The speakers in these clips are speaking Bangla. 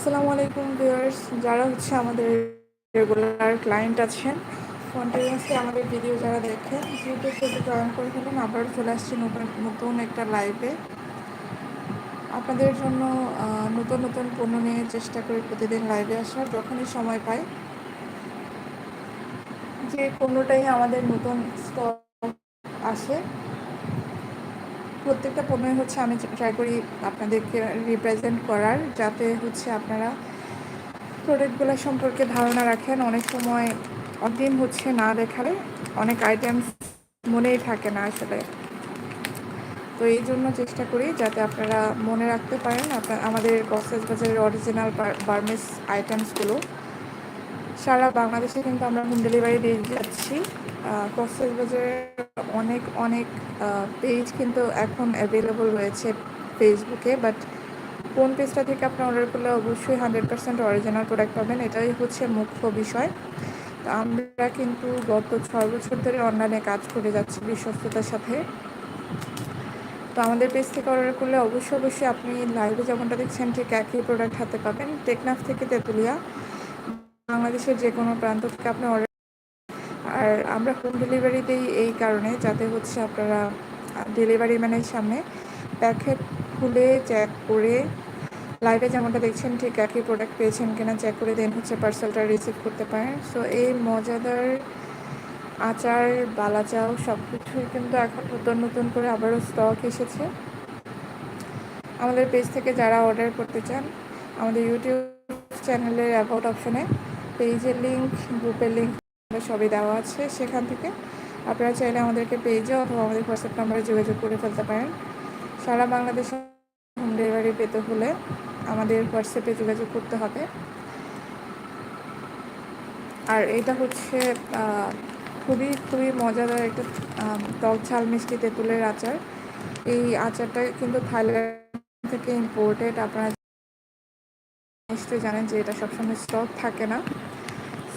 আসসালামু আলাইকুম ভিউয়ার্স, যারা হচ্ছে আমাদের রেগুলার ক্লায়েন্ট আছেন কন্টিনিউসলি আমাদের ভিডিও যারা দেখেন ইউটিউব থেকে জয়েন করে ফেলেন, আবার চলে আসছি নতুন নতুন একটা লাইভে আপনাদের জন্য নতুন নতুন পণ্য নিয়ে চেষ্টা করি প্রতিদিন লাইভে আসার, যখনই সময় পাই। যে পণ্যটাই আমাদের নতুন স্টক আসে প্রত্যেকটা পণ্যই হচ্ছে আমি ট্রাই করি আপনাদেরকে রিপ্রেজেন্ট করার, যাতে হচ্ছে আপনারা প্রোডাক্টগুলো সম্পর্কে ধারণা রাখেন। অনেক সময় অদিন হচ্ছে না দেখালে অনেক আইটেমস মনেই থাকে না আসলে। তো এই জন্য চেষ্টা করি যাতে আপনারা মনে রাখতে পারেন আপনার আমাদের কক্সেস বাজারের অরিজিনাল বার্মিস আইটেমসগুলো সারা বাংলাদেশে কিন্তু আমরা হোম ডেলিভারি দিয়ে যাচ্ছি। কক্সেস বাজারের অনেক অনেক পেজ কিন্তু এখন অ্যাভেলেবল রয়েছে ফেসবুকে বাট কোন পেজটা থেকে আপনি অর্ডার করলে অবশ্যই হান্ড্রেড পার্সেন্ট অরিজিনাল প্রোডাক্ট পাবেন, এটাই হচ্ছে মুখ্য বিষয়। তো আমরা কিন্তু গত ছয় বছর ধরে অনলাইনে কাজ করে যাচ্ছি বিশ্বস্ততার সাথে। তো আমাদের পেজ থেকে অর্ডার করলে অবশ্যই অবশ্যই আপনি লাইভে যেমনটা দেখছেন, ঠিক একই প্রোডাক্ট হাতে পাবেন। টেকনাফ থেকে তেঁতুলিয়া, বাংলাদেশের যে কোনো প্রান্ত থেকে আপনি অর্ডার আর আমরা হোম ডেলিভারি দিই এই কারণে, যাতে হচ্ছে আপনারা ডেলিভারি ম্যানের সামনে প্যাকেট খুলে চেক করে লাইভে যেমনটা দেখছেন, ঠিক একই প্রোডাক্ট পেয়েছেন কিনা চেক করে দেন হচ্ছে পার্সেলটা রিসিভ করতে পারেন। সো এই মজাদার আচার, বালাচাও সব কিছুই কিন্তু এখন নতুন নতুন করে আবারও স্টক এসেছে। আমাদের পেজ থেকে যারা অর্ডার করতে চান, আমাদের ইউটিউব চ্যানেলের অ্যাবাউট অপশনে পেজের লিঙ্ক গ্রুপের লিঙ্ক সবই দেওয়া আছে সেখান থেকে। আপনারা চাইলে আমাদেরকে পেজে অথবা আমাদের হোয়াটসঅ্যাপ নাম্বারে যোগাযোগ করে ফেলতে পারেন। সারা বাংলাদেশে হোম ডেলিভারি পেতে হলে আমাদের হোয়াটসঅ্যাপে যোগাযোগ করতে হবে। আর এটা হচ্ছে খুবই খুবই মজাদার একটা টক ঝাল মিষ্টি তেঁতুলের আচার। এই আচারটা কিন্তু থাইল্যান্ড থেকে ইম্পোর্টেড আপনারা নিশ্চয়ই জানেন যে এটা সবসময় স্টক থাকে না।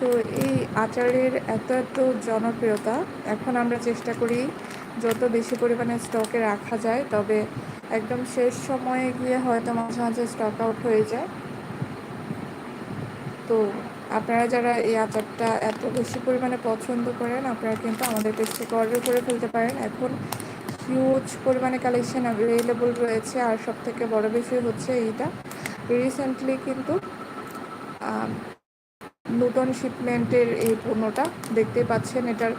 সো এই আচারের এত এত জনপ্রিয়তা, এখন আমরা চেষ্টা করি যত বেশি পরিমাণে স্টকে রাখা যায়, তবে একদম শেষ সময়ে গিয়ে হয়তো মাঝে মাঝে স্টক আউট হয়ে যায়। তো আপনারা যারা এই আচারটা এত বেশি পরিমাণে পছন্দ করেন, আপনারা কিন্তু আমাদের পেজ থেকে অর্ডার করে ফেলতে পারেন। এখন হিউজ পরিমাণে কালেকশন অ্যাভেলেবল রয়েছে, আর সব থেকে বড় বিষয় হচ্ছে এইটা। রিসেন্টলি কিন্তু নতুন শিপমেন্টের এই পণ্যটা দেখতে পাচ্ছেন। এটার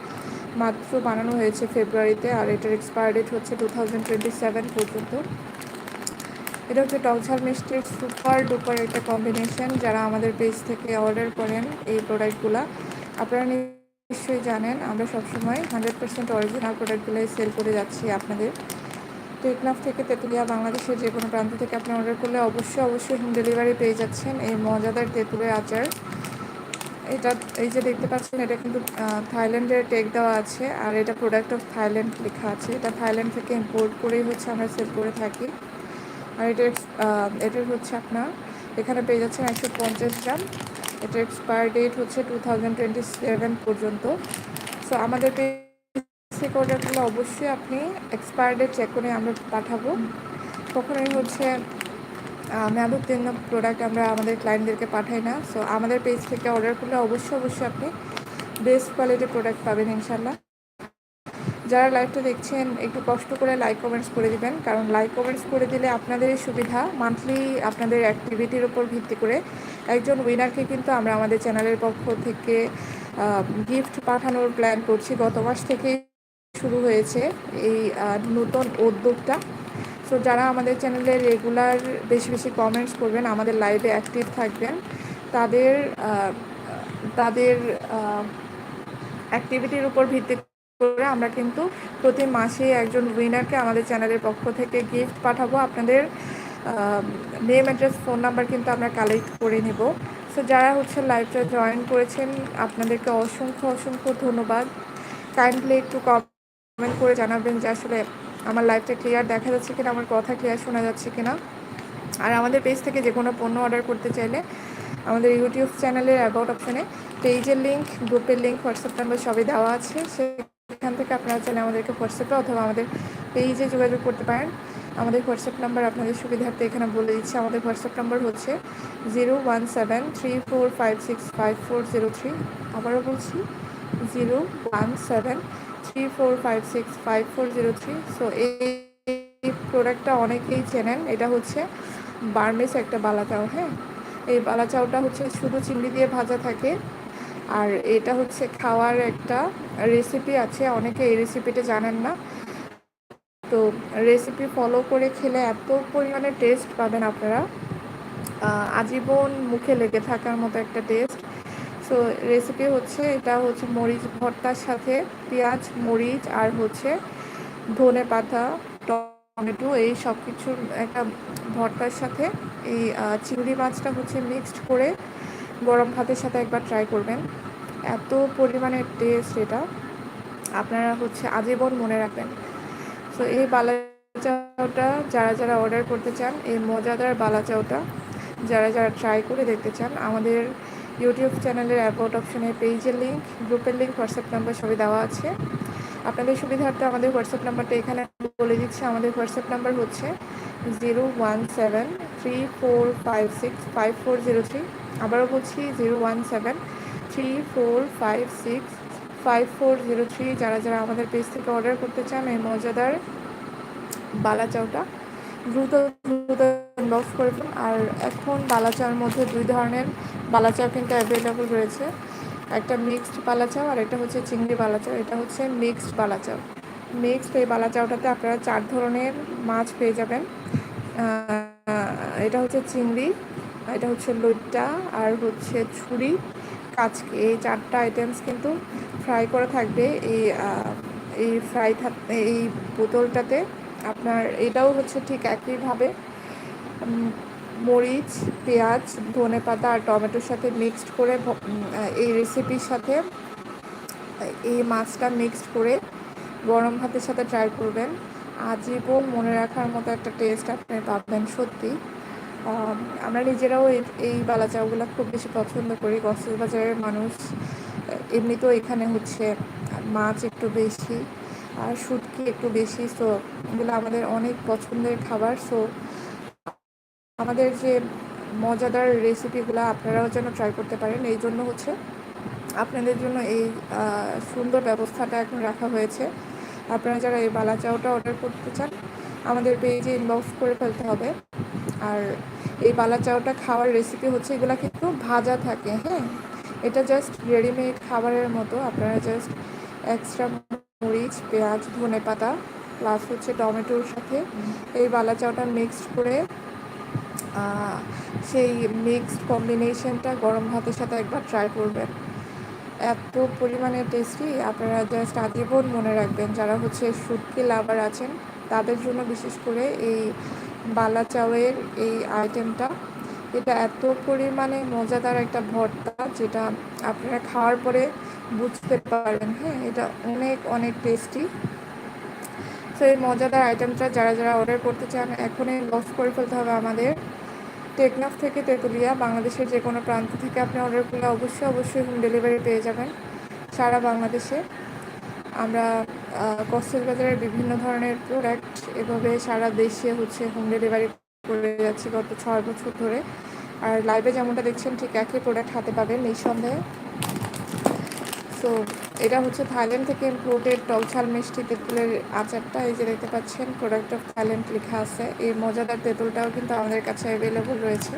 মাত্র বানানো হয়েছে ফেব্রুয়ারিতে আর এটার এক্সপায়ার ডেট হচ্ছে টু থাউজেন্ড টোয়েন্টি সেভেন পর্যন্ত। এটা হচ্ছে টকঝাল মিষ্টির সুপার ডুপার একটা কম্বিনেশন যারা আমাদের পেজ থেকে অর্ডার করেন এই প্রোডাক্টগুলো আপনারা নিশ্চয়ই জানেন, আমরা সবসময় হান্ড্রেড পার্সেন্ট অরিজিনাল প্রোডাক্টগুলোই সেল করে যাচ্ছি আপনাদের। টেকনাফ থেকে তেঁতুলিয়া, বাংলাদেশের যে কোনো প্রান্ত থেকে আপনি অর্ডার করলে অবশ্যই অবশ্যই হোম ডেলিভারি পেয়ে যাচ্ছেন। এই মজাদার তেঁতুলের আচার। এটা, এই যে দেখতে পাচ্ছেন, এটা কিন্তু থাইল্যান্ডের টেক দেওয়া আছে, আর এটা প্রোডাক্ট অফ থাইল্যান্ড লেখা আছে। এটা থাইল্যান্ড থেকে ইম্পোর্ট করেই হচ্ছে আমরা সেল করে থাকি। আর এটা এটার হচ্ছে আপনার, এখানে পেয়ে যাচ্ছেন একশো পঞ্চাশ গ্রাম। এটার এক্সপায়ার ডেট হচ্ছে টু থাউজেন্ড টোয়েন্টি সেভেন পর্যন্ত। সো আমাদের থেকে অর্ডার করলে অবশ্যই আপনি এক্সপায়ার ডেট চেক করে আমরা পাঠাবো। কখনোই হচ্ছে মেয়াদোত্তীর্ণ প্রোডাক্ট আমরা আমাদের ক্লায়েন্টদেরকে পাঠাই না। সো আমাদের পেজ থেকে অর্ডার করলে অবশ্যই অবশ্যই আপনি বেস্ট কোয়ালিটির প্রোডাক্ট পাবেন ইনশাল্লাহ যারা লাইভটা দেখছেন, একটু কষ্ট করে লাইক কমেন্টস করে দিবেন। কারণ লাইক কমেন্টস করে দিলে আপনাদেরই সুবিধা। মান্থলি আপনাদের অ্যাক্টিভিটির উপর ভিত্তি করে একজন উইনারকে কিন্তু আমরা আমাদের চ্যানেলের পক্ষ থেকে গিফট পাঠানোর প্ল্যান করছি। গত মাস থেকে শুরু হয়েছে এই নতুন উদ্যোগটা। সো যারা আমাদের চ্যানেলে রেগুলার বেশি বেশি কমেন্টস করবেন, আমাদের লাইভে অ্যাক্টিভ থাকবেন, তাদের তাদের অ্যাক্টিভিটির উপর ভিত্তি করে আমরা কিন্তু প্রতি মাসে একজন উইনারকে আমাদের চ্যানেলের পক্ষ থেকে গিফট পাঠাবো। আপনাদের নেম অ্যাড্রেস ফোন নাম্বার কিন্তু আমরা কালেক্ট করে নেব। সো যারা হচ্ছে লাইভটা জয়েন করেছেন, আপনাদেরকে অসংখ্য অসংখ্য ধন্যবাদ। কাইন্ডলি একটু কমেন্ট করে জানাবেন যে আসলে আমার লাইভটা ক্লিয়ার দেখা যাচ্ছে কিনা, আমার কথা ক্লিয়ার শোনা যাচ্ছে কিনা। আর আমাদের পেজ থেকে যে কোনো পণ্য অর্ডার করতে চাইলে আমাদের ইউটিউব চ্যানেলের অ্যাবাউট অপশানে পেজের লিঙ্ক গ্রুপের লিঙ্ক হোয়াটসঅ্যাপ নাম্বার সবই দেওয়া আছে। সেখান থেকে আপনারা চাইলে আমাদেরকে হোয়াটসঅ্যাপে অথবা আমাদের পেজে যোগাযোগ করতে পারেন। আমাদের হোয়াটসঅ্যাপ নাম্বার আপনাদের সুবিধার্থে এখানে বলে দিচ্ছি। আমাদের হোয়াটসঅ্যাপ নাম্বার হচ্ছে zero one seven three four five six five four zero three আবারও বলছি zero one seven three four five six five four zero three so এই প্রোডাক্টটা অনেকেই চেনেন। এটা হচ্ছে বার্মিস একটা বালাচাও হ্যাঁ? এই বালাচাওটা হচ্ছে শুধু চিংড়ি দিয়ে ভাজা থাকে। আর এটা হচ্ছে খাওয়ার একটা রেসিপি আছে। অনেকে এই রেসিপিটা জানেন না। তো রেসিপি ফলো করে খেলে এত পরিমাণে টেস্ট পাবেন আপনারা। আজীবন মুখে লেগে থাকার মতো একটা টেস্ট সো রেসিপি হচ্ছে, এটা হচ্ছে মরিচ ভর্তার সাথে পেঁয়াজ, মরিচ আর হচ্ছে ধনে পাতা, টমেটো, এই সব কিছুর একটা ভর্তার সাথে এই চিংড়ি মাছটা হচ্ছে মিক্সড করে গরম ভাতের সাথে একবার ট্রাই করবেন। এত পরিমাণে টেস্ট এটা। আপনারা হচ্ছে আজীবন মনে রাখবেন। সো এই বালা চাউটা যারা যারা অর্ডার করতে চান, এই মজাদার বালা চাউটা যারা যারা ট্রাই করে দেখতে চান, আমাদের ইউটিউব চ্যানেলের অ্যাবাউট অপশনে পেজের লিঙ্ক গ্রুপের লিঙ্ক হোয়াটসঅ্যাপ নাম্বার সবই দেওয়া আছে। আপনাদের সুবিধার্থে আমাদের হোয়াটসঅ্যাপ নাম্বারটা এখানে বলে দিচ্ছি। আমাদের হোয়াটসঅ্যাপ নাম্বার হচ্ছে zero one seven three four five six five four zero three আবারও বলছি zero one seven three four five six five four zero three যারা যারা আমাদের পেজ থেকে অর্ডার করতে চান, এই মজাদার বালা চাউটা দ্রুত দ্রুত ইনবক্স করে ফেলুন। আর এখন বালা চাউর মধ্যে দুই ধরনের বালা চাউ কিন্তু অ্যাভেলেবল রয়েছে। একটা মিক্সড বালাচাও আর এটা হচ্ছে চিংড়ি বালাচাও। এটা হচ্ছে মিক্সড বালা চাউ মিক্সড এই বালা চাউটাতে আপনারা চার ধরনের মাছ পেয়ে যাবেন। এটা হচ্ছে চিংড়ি, এটা হচ্ছে লইট্টা, আর হচ্ছে ছুরি, কাচকি। এই চারটা আইটেমস কিন্তু ফ্রাই করা থাকবে। এই এই ফ্রাই থাক এই বোতলটাতে আপনার এটাও হচ্ছে ঠিক একইভাবে মরিচ, পেঁয়াজ, ধনে পাতা আর টমেটোর সাথে মিক্সড করে এই রেসিপির সাথে, এই মাছটা মিক্সড করে গরম ভাতের সাথে ট্রাই করবেন। আজীবন মনে রাখার মতো একটা টেস্ট আপনি পাবেন সত্যি। আমরা নিজেরাও এই বালা চাউগুলো খুব বেশি পছন্দ করি। বাজারের মানুষ, এমনিতেও এখানে হচ্ছে মাছ একটু বেশি। আর শুটকি একটু বেশি সো এগুলো আমাদের অনেক পছন্দের খাবার সো আমাদের যে মজাদার রেসিপিগুলো আপনারাও যেন ট্রাই করতে পারেন, এই জন্য হচ্ছে আপনাদের জন্য এই সুন্দর ব্যবস্থাটা এখন রাখা হয়েছে। আপনারা যারা এই বালা চাউটা অর্ডার করতে চান, আমাদের পেজে ইনবক্স করে ফেলতে হবে। আর এই বালা চাউটা খাওয়ার রেসিপি হচ্ছে এগুলো কিন্তু ভাজা থাকে হ্যাঁ? এটা জাস্ট রেডিমেড খাবারের মতো, আপনারা জাস্ট এক্সট্রা মরিচ, পেঁয়াজ, ধনে পাতা প্লাস হচ্ছে টমেটোর সাথে এই বালা চাউটা মিক্সড করে সেই মিক্সড কম্বিনেশনটা গরম ভাতের সাথে একবার ট্রাই করবেন। এত পরিমাণে টেস্টি আপনারা জাস্ট আজীবন মনে রাখবেন যারা হচ্ছে শুটকি লাভার আছেন, তাদের জন্য বিশেষ করে এই বালা চাউয়ের এই আইটেমটা এটা এত পরিমাণে মজাদার একটা ভর্তা যেটা আপনারা খাওয়ার পরে বুঝতে পারবেন। হ্যাঁ এটা অনেক অনেক টেস্টি তো এই মজাদার আইটেমটা যারা যারা অর্ডার করতে চান, এখনই লস করে ফেলতে হবে আমাদের। টেকনাফ থেকে তেঁতুলিয়া, বাংলাদেশের যে কোনো প্রান্ত থেকে আপনি অর্ডার করলে অবশ্যই অবশ্যই হোম ডেলিভারি পেয়ে যাবেন সারা বাংলাদেশে। আমরা বাজারের বিভিন্ন ধরনের প্রোডাক্ট এভাবে সারা দেশে হচ্ছে হোম ডেলিভারি করে যাচ্ছি গত ছয় বছর ধরে। আর লাইভে যেমনটা দেখছেন, ঠিক একই প্রোডাক্ট হাতে পাবেন, নিঃসন্দেহে। সো এটা হচ্ছে থাইল্যান্ড থেকে ইম্পোর্টেড টকঝাল মিষ্টি তেঁতুলের আচারটা। এই যে দেখতে পাচ্ছেন প্রোডাক্ট অফ থাইল্যান্ড লেখা আছে। এই মজাদার তেঁতুলটাও কিন্তু আমাদের কাছে অ্যাভেলেবল রয়েছে।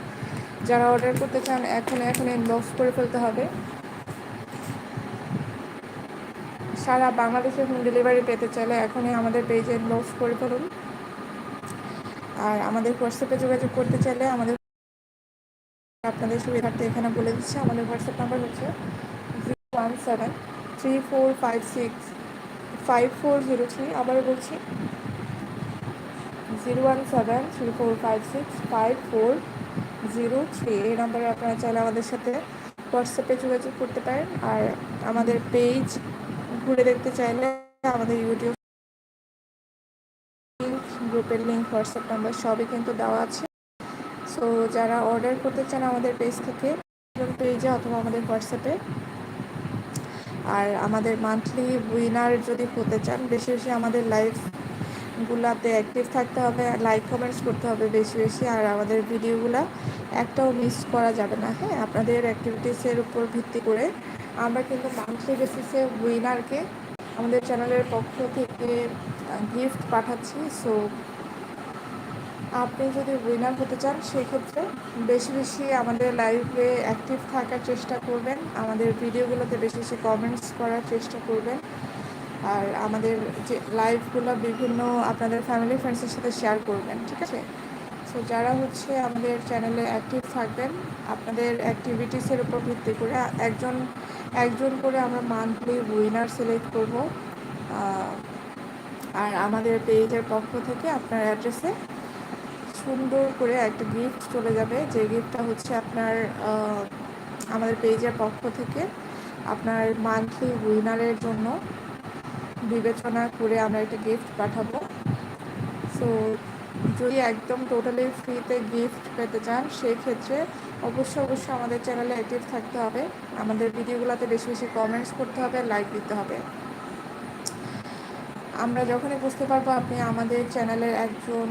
যারা অর্ডার করতে চান এখন এখন ইনবক্স করে ফেলতে হবে। সারা বাংলাদেশে হোম ডেলিভারি পেতে চাইলে এখনই আমাদের পেজে ইনবক্স করে ফেলুন। আর আমাদের হোয়াটসঅ্যাপে যোগাযোগ করতে চাইলে আমাদের আপনাদের সুবিধার্থে এখানে বলে দিচ্ছি। আমাদের হোয়াটসঅ্যাপ নাম্বার হচ্ছে zero one seven three four five six five four zero three আবার বলছি zero one seven three four five six five four zero three এই নাম্বারে আপনারা চাইলে আমাদের সাথে হোয়াটসঅ্যাপে যোগাযোগ করতে পারেন। আর আমাদের পেজ ঘুরে দেখতে চাইলে আমাদের ইউটিউব গ্রুপের লিঙ্ক হোয়াটসঅ্যাপ নাম্বার সবই কিন্তু দেওয়া আছে। সো যারা অর্ডার করতে চান আমাদের পেজ থেকে পেজে অথবা আমাদের হোয়াটসঅ্যাপে আর আমাদের মান্থলি উইনার যদি হতে চান, বেশি বেশি আমাদের লাইভ গুলাতে অ্যাক্টিভ থাকতে হবে লাইক কমেন্টস করতে হবে বেশি বেশি। আর আমাদের ভিডিওগুলো একটাও মিস করা যাবে না হ্যাঁ? আপনাদের অ্যাক্টিভিটিসের উপর ভিত্তি করে। আমরা কিন্তু মান্থলি বেসিসে উইনারকে আমাদের চ্যানেলের পক্ষ থেকে গিফট পাঠাচ্ছি। সো আপনি যদি উইনার হতে চান, সেক্ষেত্রে বেশি বেশি আমাদের লাইভে অ্যাক্টিভ থাকার চেষ্টা করবেন। আমাদের ভিডিওগুলোতে বেশি বেশি কমেন্টস করার চেষ্টা করবেন। আর আমাদের যে লাইভগুলো বিভিন্ন আপনাদের ফ্যামিলি ফ্রেন্ডসের সাথে শেয়ার করবেন, ঠিক আছে? সো যারা হচ্ছে আমাদের চ্যানেলে অ্যাক্টিভ থাকবেন, আপনাদের অ্যাক্টিভিটিসের উপর ভিত্তি করে একজন একজন করে আমরা মান্থলি উইনার সিলেক্ট করব। আর আমাদের পেজের পক্ষ থেকে আপনার অ্যাড্রেসে সুন্দর করে একটা গিফট চলে যাবে। যে গিফটটা হচ্ছে আপনার আমাদের পেজের পক্ষ থেকে আপনার মান্থলি উইনারের জন্য বিবেচনা করে আমরা একটা গিফট পাঠাবো। সো যদি একদম টোটালি ফ্রিতে গিফট পেতে চান সেই ক্ষেত্রে অবশ্যই অবশ্যই আমাদের চ্যানেলে অ্যাক্টিভ থাকতে হবে। আমাদের ভিডিওগুলোতে বেশি বেশি কমেন্টস করতে হবে লাইক দিতে হবে। আমরা যখনই বুঝতে পারব আপনি আমাদের চ্যানেলের একজন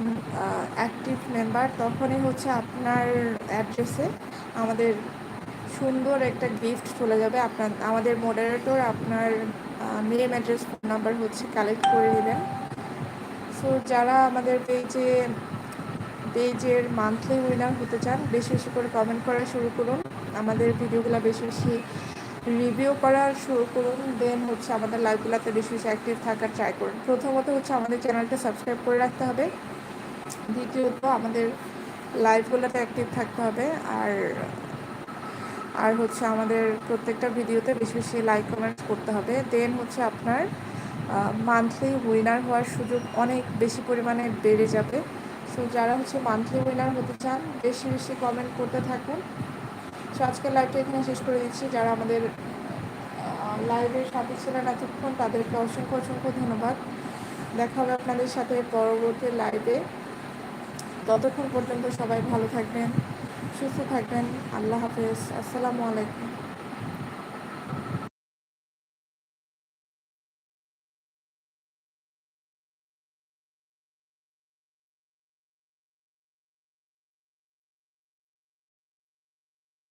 অ্যাক্টিভ মেম্বার তখনই হচ্ছে আপনার অ্যাড্রেসে আমাদের সুন্দর একটা গিফট চলে যাবে। আপনার, আমাদের মডারেটর আপনার নেম অ্যাড্রেস ফোন নাম্বার হচ্ছে কালেক্ট করে নেবেন। সো যারা আমাদের পেজে পেজের মান্থলি উইনার হতে চান, বেশি বেশি করে কমেন্ট করা শুরু করুন। আমাদের ভিডিওগুলো বেশি বেশি রিভিউ করা শুরু করুন দেন হচ্ছে আমাদের লাইভগুলোতে বেশি বেশি অ্যাক্টিভ থাকার ট্রাই করুন। প্রথমত হচ্ছে আমাদের চ্যানেলটা সাবস্ক্রাইব করে রাখতে হবে। দ্বিতীয়ত আমাদের লাইভগুলোতে অ্যাক্টিভ থাকতে হবে। আর আর হচ্ছে আমাদের প্রত্যেকটা ভিডিওতে বেশি বেশি লাইক কমেন্ট করতে হবে। দেন হচ্ছে আপনার মান্থলি উইনার হওয়ার সুযোগ অনেক বেশি পরিমাণে বেড়ে যাবে। সো যারা হচ্ছে মান্থলি উইনার হতে চান, বেশি বেশি কমেন্ট করতে থাকুন। সো আজকের লাইভটা এখানে শেষ করে দিচ্ছি। যারা আমাদের লাইভের সাথে ছিলেন এতক্ষণ, তাদেরকে অসংখ্য অসংখ্য ধন্যবাদ। দেখা হবে আপনাদের সাথে পরবর্তী লাইভে ততক্ষণ পর্যন্ত সবাই ভালো থাকবেন, সুস্থ থাকবেন। আল্লাহ হাফেজ। আসসালামু আলাইকুম।